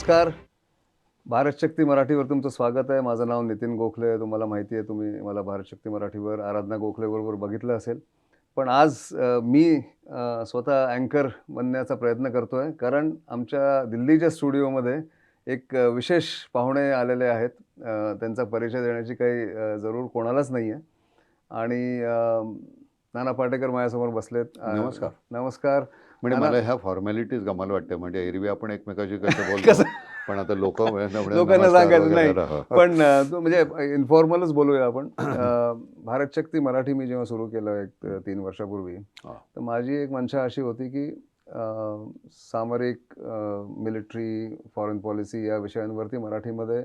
नमस्कार. भारत शक्ती मराठीवर तुमचं स्वागत आहे. माझं नाव नितीन गोखले. तुम्हाला माहिती आहे तुम्ही मला भारत शक्ती मराठीवर आराधना गोखलेबरोबर बघितलं असेल. पण आज मी स्वतः अँकर बनण्याचा प्रयत्न करतो आहे कारण आमच्या दिल्लीच्या स्टुडिओमध्ये एक विशेष पाहुणे आलेले आहेत. त्यांचा परिचय देण्याची काही जरूर कोणालाच नाही आहे आणि नाना पाटेकर माझ्यासमोर बसलेत. नमस्कार. नमस्कार. म्हणजे मला- ह्या फॉर्मॅलिटीज गमाल वाटते. म्हणजे एरवी आपण एकमेकाशी कसं? बोलतो पण आता लोक लोकांना सांगायचं नाही. पण अ, तो म्हणजे इन्फॉर्मलच बोलूया आपण. भारत शक्ती मराठी मी जेव्हा सुरू केलं एक तीन वर्षापूर्वी हा. तर माझी एक मंशा अशी होती की सामरिक मिलिटरी फॉरेन पॉलिसी या विषयांवरती मराठीमध्ये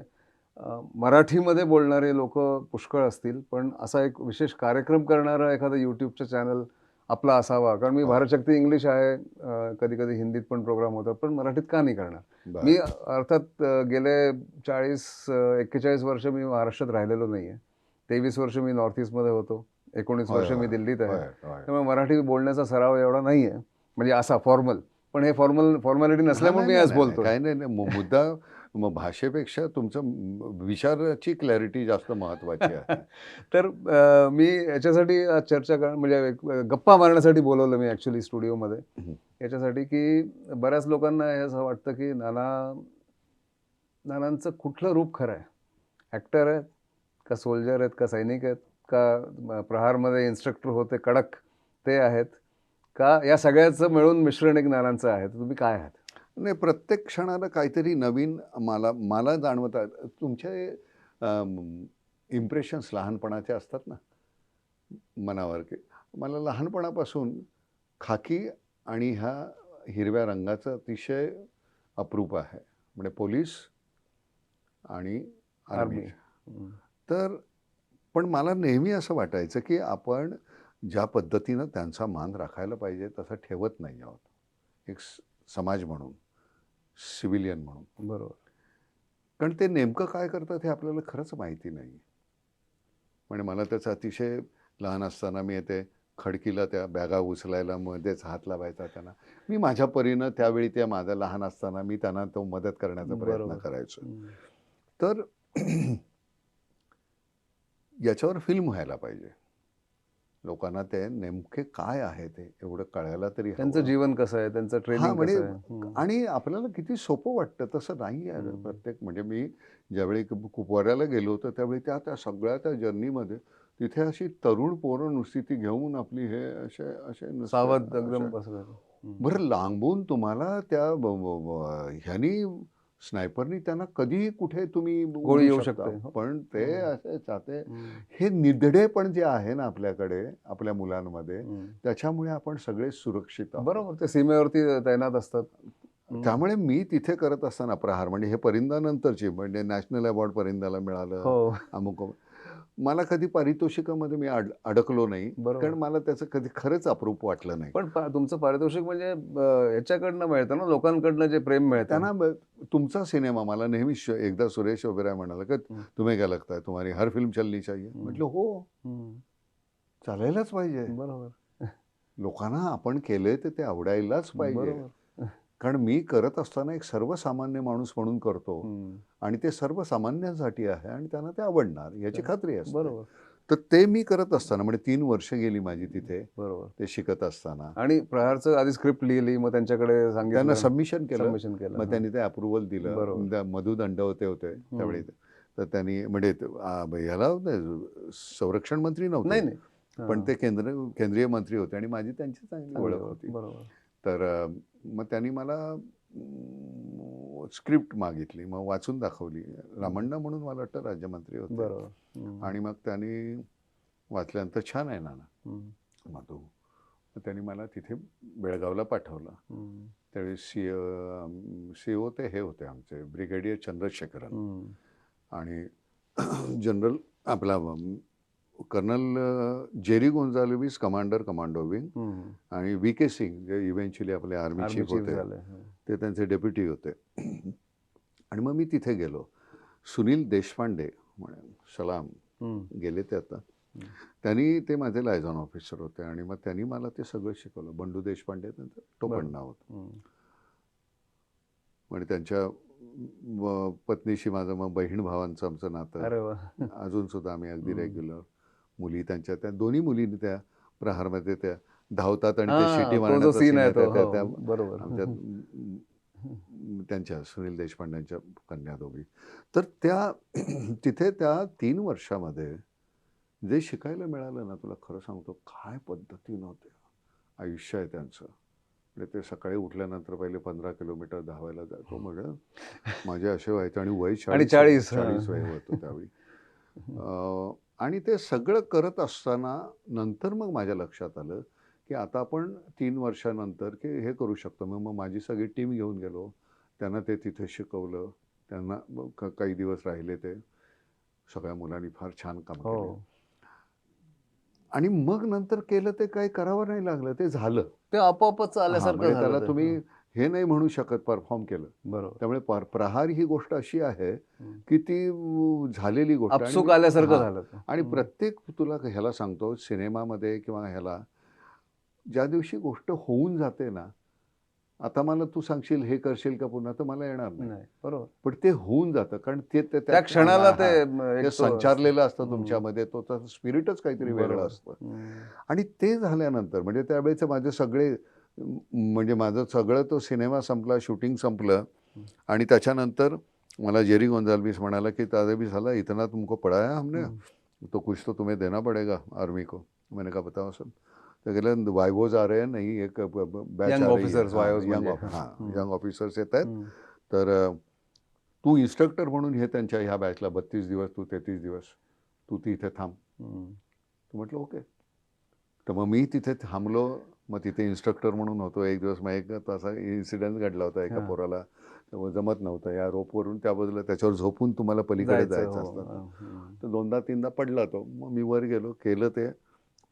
मराठीमध्ये बोलणारे लोक पुष्कळ असतील. पण असा एक विशेष कार्यक्रम करणारा एखादा यूट्यूबचा चॅनल आपला असावा. कारण मी हा. भारत शक्ती इंग्लिश आहे. कधी कधी हिंदीत पण प्रोग्राम होतात पण मराठीत का नाही करणार? मी अर्थात गेले चाळीस एक्केचाळीस वर्ष मी महाराष्ट्रात राहिलेलो नाही आहे तेवीस वर्ष मी नॉर्थ ईस्टमध्ये होतो. एकोणीस वर्ष मी दिल्लीत आहे. त्यामुळे मराठी बोलण्याचा सराव एवढा नाही आहे म्हणजे असा फॉर्मल पण हे फॉर्मल फॉर्मॅलिटी नसल्यामुळे मी आज बोलतो काय नाही मुद्दा म- भाषेपेक्षा तुमचं विचाराची क्लॅरिटी जास्त महत्वाची आहे. तर अ, मी याच्यासाठी आज चर्चा कर म्हणजे एक, गप्पा मारण्यासाठी बोलवलं मी ॲक्च्युली स्टुडिओमध्ये. याच्यासाठी की बऱ्याच लोकांना हे असं वाटतं की नाना नानांचं कुठलं रूप खरं आहे? ॲक्टर आहेत का सोल्जर आहेत का सैनिक आहेत का प्रहारमध्ये इन्स्ट्रक्टर होते कडक ते आहेत का या सगळ्याचं मिळून मिश्रण एक नानांचं आहे? तर तुम्ही काय आहात? नाही प्रत्येक क्षणाला काहीतरी नवीन मला मला जाणवत तुमचे इम्प्रेशन्स लहानपणाचे असतात ना मनावर की. मला लहानपणापासून खाकी आणि ह्या हिरव्या रंगाचं अतिशय अप्रूप आहे. म्हणजे पोलीस आणि आर्मी. तर पण मला नेहमी असं वाटायचं की आपण ज्या पद्धतीनं त्यांचा मान राखायला पाहिजे तसं ठेवत नाही आहोत. एक स- समाज म्हणून. सिव्हिलियन म्हणून. बरोबर. कारण ते नेमकं काय करतात हे आपल्याला खरंच माहिती नाही म्हणजे मला त्याचं अतिशय लहान असताना मी ते खडकीला त्या बॅगा उचलायला मध्येच हात लावायचा त्यांना. मी माझ्या परीनं त्यावेळी त्या माझा लहान असताना मी त्यांना तो मदत करण्याचा प्रयत्न. करायचो. तर याच्यावर फिल्म व्हायला पाहिजे. लोकांना ते नेमके काय आहे ते एवढं कळायला तरी त्यांचं. जीवन कसं आहे त्यांचं ट्रेनिंग म्हणजे. आणि आपल्याला किती सोपं वाटतं तसं नाही आहे. प्रत्येक म्हणजे मी ज्यावेळी कु- कुपवाड्याला गेलो होतो त्यावेळी त्या त्या सगळ्या त्या जर्नीमध्ये तिथे अशी तरुण पोरं नुसती ती घेऊन आपली हे असे असे सावध एकदम. बरं लांबून तुम्हाला त्या ह्यानी स्नायपरनी त्यांना कधीही कुठे तुम्ही गोळी येऊ शकता. शकते. पण ते. असे चाहते हम्म. हे निधडे पण जे आहे ना आपल्याकडे आपल्या मुलांमध्ये. त्याच्यामुळे आपण सगळे सुरक्षित बरोबर ते सीमेवरती तैनात असतात. त्यामुळे मी तिथे करत असताना प्रहार म्हणजे हे परिंदा नंतरची म्हणजे नॅशनल अवॉर्ड परिंदाला मिळालं हो अमुक मला कधी पारितोषिकामध्ये मी अड अडकलो नाही. कारण मला त्याचं कधी खरंच अप्रूप वाटलं नाही. पण तुमचं पारितोषिक म्हणजे याच्याकडनं मिळतं ना? लोकांकडनं जे प्रेम मिळतं. त्यांना ब- तुमचा सिनेमा मला नेहमी एकदा सुरेश ओबेराय म्हणाला की. तुम्ही काय लगता है तुम्हारी हर फिल्म चलनी चाहिए. हं. म्हटलं हो. चालायलाच पाहिजे. बरोबर. लोकांना आपण केलंय तर ते आवडायलाच पाहिजे. कारण मी करत असताना एक सर्वसामान्य माणूस म्हणून करतो. आणि ते सर्वसामान्यांसाठी आहे आणि त्यांना ते आवडणार याची खात्री असते. बरोबर. तर ते मी करत असताना म्हणजे तीन वर्ष गेली माझी तिथे बरोबर. ते शिकत असताना. आणि प्रहारचं आधी स्क्रिप्ट लिहिली मग त्यांच्याकडे त्यांना सांगितलं सबमिशन केलं. सबमिशन केलं. मग त्यांनी ते अप्रुव्हल दिलं. मधु दंडवते होते त्यावेळी. तर त्यांनी म्हणजे ह्याला संरक्षण मंत्री नव्हते. नाही पण. ते केंद्र केंद्रीय मंत्री होते आणि माझी त्यांची चांगली चांगलं ओळख. होती. बरोबर. तर मग त्यांनी मला स्क्रिप्ट मागितली मग वाचून दाखवली. रामण्णा म्हणून मला वाटतं राज्यमंत्री होते. आणि मग त्यांनी वाचल्यानंतर छान आहे नाना. मग त्यांनी मला तिथे बेळगावला पाठवलं. त्यावेळी सी सी ओ ते हे होते आमचे ब्रिगेडियर चंद्रशेखरन. आणि जनरल आपला colonel Jerry Gonsalves commander commando wing. आणि व्ही के सिंग जे इव्हेंच्युअली आपले आर्मी चीफ होते. ते त्यांचे डेप्युटी होते आणि मग मी तिथे गेलो सुनील देशपांडे म्हणे सलाम. गेले ते आता. त्यांनी ते माझे लायझॉन ऑफिसर होते आणि मग त्यांनी मला ते सगळं शिकवलं बंडू देशपांडे त्यांचं टोपण. नाव होतं. म्हणजे त्यांच्या पत्नीशी माझं मग बहीण भावांचं आमचं नातं अजून सुद्धा आम्ही अगदी. रेग्युलर मुली त्यांच्या त्या दोन्ही मुली त्या प्रहारमध्ये त्या धावतात आणि ते शिटी मारण्याचा सीन आहे त्या- हो, त्या- बरोबर. आमच्या त्यांच्या सुनील देशपांड्यांच्या कन्या दोघी. तर त्या तिथे त्या तीन वर्षामध्ये जे शिकायला मिळालं ना तुला खरं सांगतो काय पद्धतीनं ते आयुष्य आहे त्यांचं. म्हणजे ते सकाळी उठल्यानंतर पहिले पंधरा किलोमीटर धावायला जातो मग. माझे असे व्हायचे आणि वय आणि 40, हा. चाळीस वय होतं त्यावेळी. आणि ते सगळं करत असताना नंतर मग माझ्या लक्षात आलं की आता आपण तीन वर्षानंतर की हे करू शकतो. मग मग माझी सगळी टीम घेऊन गेलो. त्यांना ते तिथे शिकवलं. त्यांना काही दिवस राहिले ते. सगळ्या मुलांनी फार छान काम हो. केलं. आणि मग नंतर केलं ते काही करावं नाही लागलं. ते झालं. ते आपोआपच आल्यासारखं म्हणजे झालं त्याला. तुम्ही हं, नाही म्हणू शकत परफॉर्म केलं बरोबर त्यामुळे पर- प्रहार ही गोष्ट अशी आहे. की ती झालेली गोष्ट आल्यासारखं. झालं. आणि. प्रत्येक तुला ह्याला सांगतो सिनेमामध्ये किंवा ह्याला ज्या दिवशी गोष्ट होऊन जाते ना आता मला तू सांगशील हे करशील का पुन्हा तर मला येणार नाही बरोबर पण ते होऊन जातं कारण ते त्या क्षणाला ते संचारलेलं असतं. तुमच्यामध्ये तो स्पिरिटच काहीतरी वेगळं. असतं. आणि ते झाल्यानंतर म्हणजे त्यावेळेच माझे सगळे म्हणजे माझं सगळं तो सिनेमा संपला शूटिंग संपलं आणि त्याच्यानंतर मला जेरी गोंजाल्विस म्हणाला की दादा भी साला इतना तुमको पढ़ाया हमने. तो कुछ तो तुम्हें देना पड़ेगा आर्मी को मैंने कहा बताओ सर तो कहले वायवोज आ रहे हैं नहीं एक बैच यंग म्हणजे. हां हं. यंग ऑफिसर्स येत आहेत. तर तू इन्स्ट्रक्टर म्हणून हे त्यांच्या ह्या बॅचला बत्तीस दिवस तू तेहतीस दिवस तू ती इथे थांब. तर म्हटलं ओके तर मग मी तिथे थांबलो मग तिथे इन्स्ट्रक्टर म्हणून होतो. एक दिवस मग एक तसा इन्सिडेंट घडला होता एका. पोराला. जमत नव्हतं. या रोपवरून त्या बाजूला त्याच्यावर झोपून तुम्हाला पलीकडे जायचं, हो. असतं. तर. दोनदा तीनदा पडला तो. मग मी वर गेलो. केलं ते.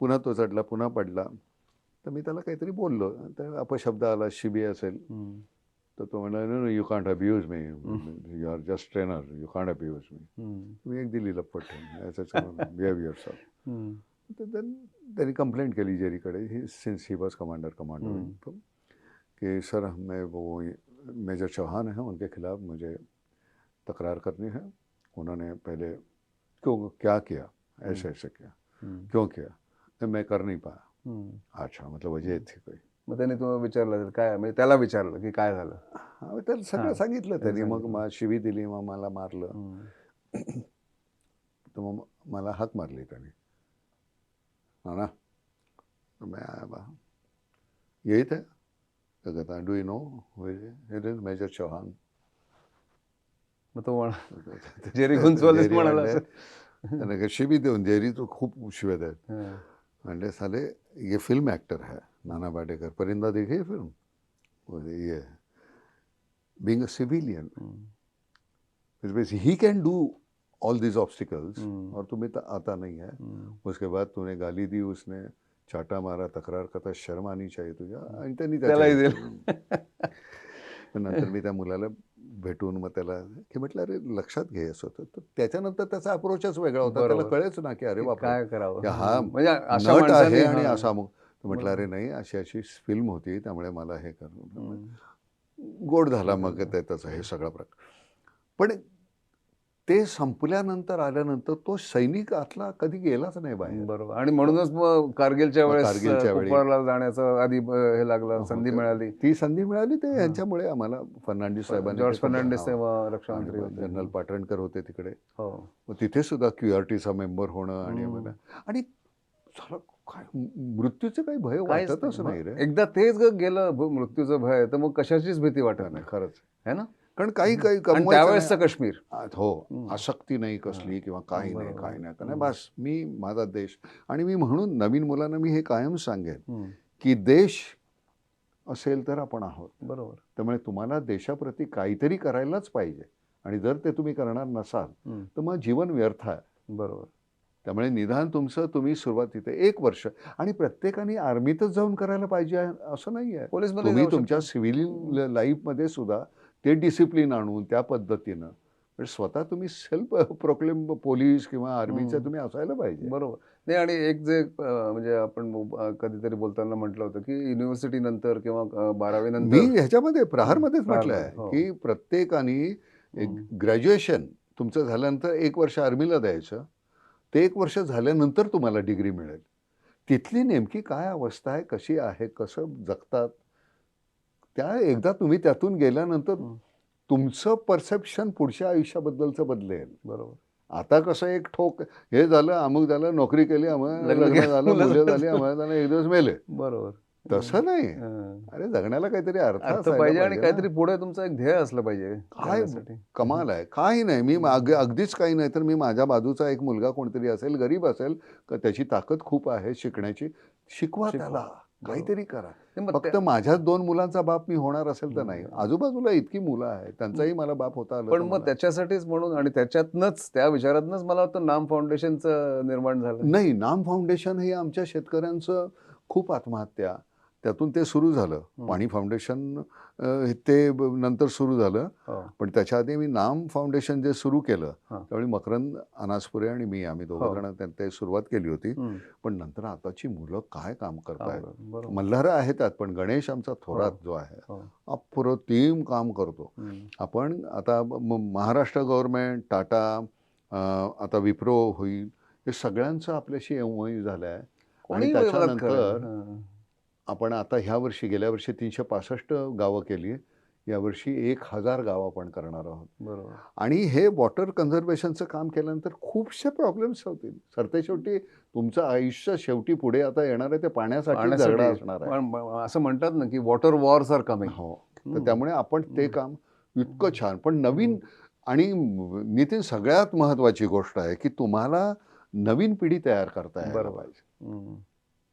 पुन्हा तो चढला पुन्हा पडला. तर मी त्याला काहीतरी बोललो. तर अपशब्द आला. शिबी असेल. तर तो म्हणला no you can't abuse me you are just trainer you can't abuse me हं. मी एक दिली लपट बिहेवियर हं. तर then त्यांनी कंप्लेंट केली जेरीकडे he since he was commander commander hmm. कि सर हमें वो मेजर चौहान है उनके खिलाफ मुझे तकरार करनी है। उन्होंने पहले क्यों क्या किया? ऐसे ऐसे किया। क्यों किया? तो मैं कर नहीं पाया। अच्छा मतलब वजह थी कोई। मग त्याने तुम्हाला विचारलं काय म्हणजे त्याला विचारलं की काय झालं? हा त्याला सगळं सांगितलं त्यांनी. मग सांगितलं. मा शिवी दिली मग मला मारलं. हं. तर मग मला हाक मारली त्याने. ना तर मैं यही थे तो कहता do you know it is major Chauhan मग तो म्हणा जेरी गुंजवालेच जेरी म्हणाला. त्याने कहा, शिवी देऊन जेरी तो खूप शिव्या हं. म्हणले साले ये फिल्म एक्टर है नाना पाटेकर परिंदा देखी है फिल्म ये being a civilian. He can do all these obstacles. और तुम्हें तो आता नहीं है हं. उसके बाद तूने गाली दी उसने चाटा मारा तक्रार करता शर्म आनी चाहिए तुझ्या आणि त्यांनी त्यालाही नंतर मी त्या मुलाला भेटून मग त्याला की म्हटलं अरे लक्षात घे असं होतं तर त्याच्यानंतर त्याचा अप्रोचच वेगळा होता त्याला. कळेच ना की अरे की बापरे काय करावं हा म्हणजे आहे आणि हां. असा मग म्हटलं. अरे नाही अशी अशी फिल्म होती त्यामुळे मला हे कर हं. गोड झाला मग त्याचा हे सगळा प्रकार पण ते संपल्यानंतर आल्यानंतर तो सैनिक आतला कधी गेलाच नाही बाहेर. बरोबर. आणि म्हणूनच मग कारगिलच्या वेळेस कारगिलच्या कुपवाडला जाण्याचं आधी हे लागलं हो, संधी मिळाली. ती संधी मिळाली ते यांच्यामुळे आम्हाला फर्नांडिस साहेबांनी जॉर्ज फर्नांडिस. तेव्हा रक्षामंत्री जनरल पाटणकर होते तिकडे. हो. तिथे सुद्धा क्यूआरटीचा मेंबर होणं आणि आणि काय मृत्यूचं काही भय वाटतच नाही. रे. एकदा तेच ग गेलं मृत्यूचं भय तर मग कशाचीच भीती वाटत नाही. खरंच. है ना? कारण काही काही नाही. काश्मीर हो. आसक्ती नाही कसली किंवा काही नाही. काही नाही का नाही. बस मी माझा देश आणि मी म्हणून नवीन मुलांना मी हे कायम सांगेन. की देश असेल तर आपण आहोत बरोबर त्यामुळे तुम्हाला देशाप्रती काहीतरी करायलाच पाहिजे आणि जर ते तुम्ही करणार नसाल. तर मग जीवन व्यर्थ आहे बरोबर त्यामुळे निदान तुमचं तुम्ही सुरुवातीत एक वर्ष आणि प्रत्येकाने आर्मीतच जाऊन करायला पाहिजे असं नाही आहे पोलीसमध्ये तुम्ही तुमच्या. सिव्हिल लाईफमध्ये सुद्धा ते डिसिप्लिन आणून त्या पद्धतीनं म्हणजे स्वतः तुम्ही सेल्फ प्रोक्लेम पोलीस किंवा आर्मीचं. तुम्ही असायला पाहिजे बरोबर नाही आणि एक जे म्हणजे आपण कधीतरी बोलताना म्हटलं होतं की युनिव्हर्सिटी नंतर किंवा बारावी मी नंतर ह्याच्यामध्ये प्रहारमध्येच म्हटलं आहे हो. की प्रत्येकाने एक. ग्रॅज्युएशन तुमचं झाल्यानंतर एक वर्ष आर्मीला द्यायचं ते एक वर्ष झाल्यानंतर तुम्हाला डिग्री मिळेल तिथली नेमकी काय अवस्था आहे कशी आहे कसं जगतात त्या एकदा तुम्ही त्यातून गेल्यानंतर. तुमचं परसेप्शन पुढच्या आयुष्याबद्दलचं बदलेल बरोबर आता कसं एक ठोक हे झालं अमुक झालं नोकरी केली आम्हाला लग्न झालं मुलं झाली. झाली आम्हाला झालं एक दिवस मेले बरोबर तसं नाही. अरे जगण्याला काहीतरी अर्थ पाहिजे आणि. काहीतरी पुढे तुमचं एक ध्येय असलं पाहिजे काय. कमाल आहे काही नाही मी अग- अगदीच काही नाही तर मी माझ्या बाजूचा एक मुलगा कोणतरी असेल गरीब असेल का त्याची ताकद खूप आहे शिकण्याची शिकवा. त्याला काहीतरी करा. फक्त माझ्याच दोन मुलांचा बाप मी होणार असेल तर नाही. आजूबाजूला इतकी मुलं आहेत. त्यांचाही मला बाप होता आलं पण मग त्याच्यासाठीच म्हणून आणि त्याच्यातनच त्या विचारातनच मला वाटतं नाम फाउंडेशनचं निर्माण झालं. नाही नाम फाउंडेशन हे आमच्या शेतकऱ्यांचं खूप आत्महत्या. त्यातून ते सुरू झालं. पाणी फाउंडेशन ते नंतर सुरू झालं हो. पण त्याच्या आधी मी नाम फाउंडेशन जे सुरू केलं हा. त्यावेळी मकरंद अनासपुरे आणि मी आम्ही दोघं हो. जण त्या- ते सुरुवात केली होती हं. पण नंतर आताची मुलं काय काम करतायत मल्हार आहेत त्यात पण गणेश आमचा थोरात जो आहे हो. अप्रतिम काम करतो हं. आपण आता महाराष्ट्र गव्हर्नमेंट टाटा आता विप्रो होईल हे सगळ्यांचं आपल्याशी एमओयू झालं आहे आणि त्याच्यानंतर. हं. आपण आता ह्या वर्षी गेल्या वर्षी तीनशे पासष्ट गावं केली यावर्षी एक हजार गावं आपण करणार आहोत. बरोबर. आणि हे वॉटर कन्झर्वेशनचं काम केल्यानंतर खूपशे प्रॉब्लेम्स होतील. सरते शेवटी तुमचं आयुष्य शेवटी पुढे आता येणार आहे ते पाण्यासाठी असणार आहे. असं म्हणतात ना की वॉटर वॉर्स आर कमिंग हो. तर त्यामुळे आपण ते काम इतकं छान पण नवीन आणि नितीन सगळ्यात महत्वाची गोष्ट आहे की तुम्हाला नवीन पिढी तयार करता यायला बरोबर.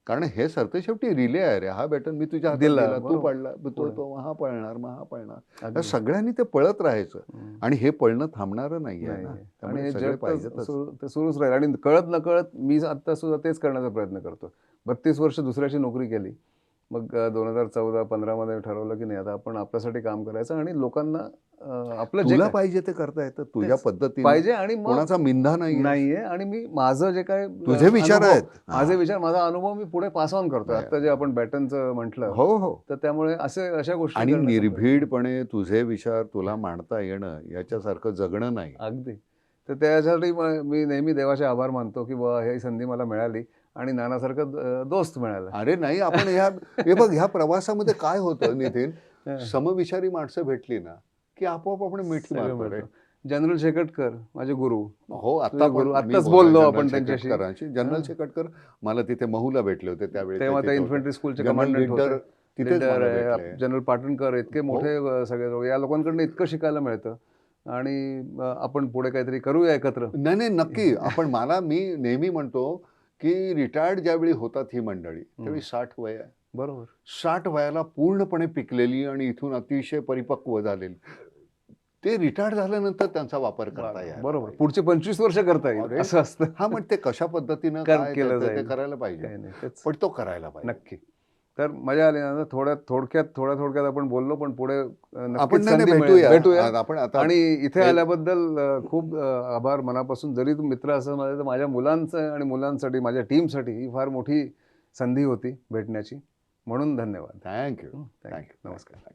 कारण हे सरते शेवटी रिले आहे रे. हा बॅटन मी तुझ्या दिला, तू. पडला तो हा पळणार मग हा पळणार. सगळ्यांनी ते पळत राहायचं. आणि हे पळणं थांबणारं नाहीये नाही हे सुरूच राहील. आणि कळत न कळत मी आता सुद्धा तेच करण्याचा प्रयत्न करतो बत्तीस वर्ष दुसऱ्याची नोकरी केली. मग दोन हजार चौदा पंधरा मध्ये ठरवलं की नाही आता आपण आपल्यासाठी काम करायचं आणि लोकांना आपलं जे पाहिजे ते करता येतं तुझ्या तेच. पद्धतीने पाहिजे आणि कोणाचा मिंधा नाही नाहीये आणि मी माझं जे काय तुझे विचार आहेत. माझे. विचार माझा अनुभव मी पुढे पास ऑन करतो नाही. आता जे आपण बॅटनचं म्हटलं हो हो. तर त्यामुळे असे अशा गोष्टी आणि निर्भीडपणे तुझे विचार तुला मांडता येणं याच्यासारखं जगणं नाही. अगदी. तर त्यासाठी म- मी नेहमी देवाचे आभार मानतो की बा ही संधी मला मिळाली. आणि नानासारखं दोस्त मिळाला अरे नाही आपण ह्या हे बघ ह्या प्रवासामध्ये काय होतं नितीन हं. समविचारी माणसं भेटली ना की आपोआप आपण मिठी मारतो. जनरल शेकटकर माझे गुरु हो आता गुरु- आत्ताच बोललो आपण त्यांच्याशी. जनरल हं. शेकटकर मला तिथे महूला भेटले होते त्यावेळी तेव्हा त्या तिथे. इन्फंट्री स्कूलचे भेटले. हो. जनरल पाटणकर इतके मोठे अ, सगळे लोक. या लोकांकडनं इतकं शिकायला मिळतं आणि आपण पुढे काहीतरी करूया एकत्र नाही नाही नक्की आपण मला मी नेहमी म्हणतो की रिटायर्ड ज्यावेळी होतात ही मंडळी त्यावेळी साठ वय आहे. बरोबर. साठ वयाला पूर्णपणे पिकलेली आणि इथून अतिशय परिपक्व झालेली. ते रिटायर्ड झाल्यानंतर त्यांचा वापर करता येईल बरोबर. पुढचे पंचवीस वर्ष करता येईल. असं असतं. हा मग ते कशा पद्धतीनं केलं. करायला पाहिजे. पण तो करायला पाहिजे. नक्की. तर मजा आली. ना थोड्यात थोडक्यात थोड्या थोडक्यात आपण बोललो पण पुढे आपण. भेटूया. आपण आता आणि इथे आल्याबद्दल खूप आभार मनापासून. जरी तू मित्र असं माझे तर माझ्या मुलांचं आणि मुलांसाठी माझ्या टीमसाठी ही फार मोठी संधी होती भेटण्याची. म्हणून धन्यवाद. थँक्यू थँक्यू नमस्कार.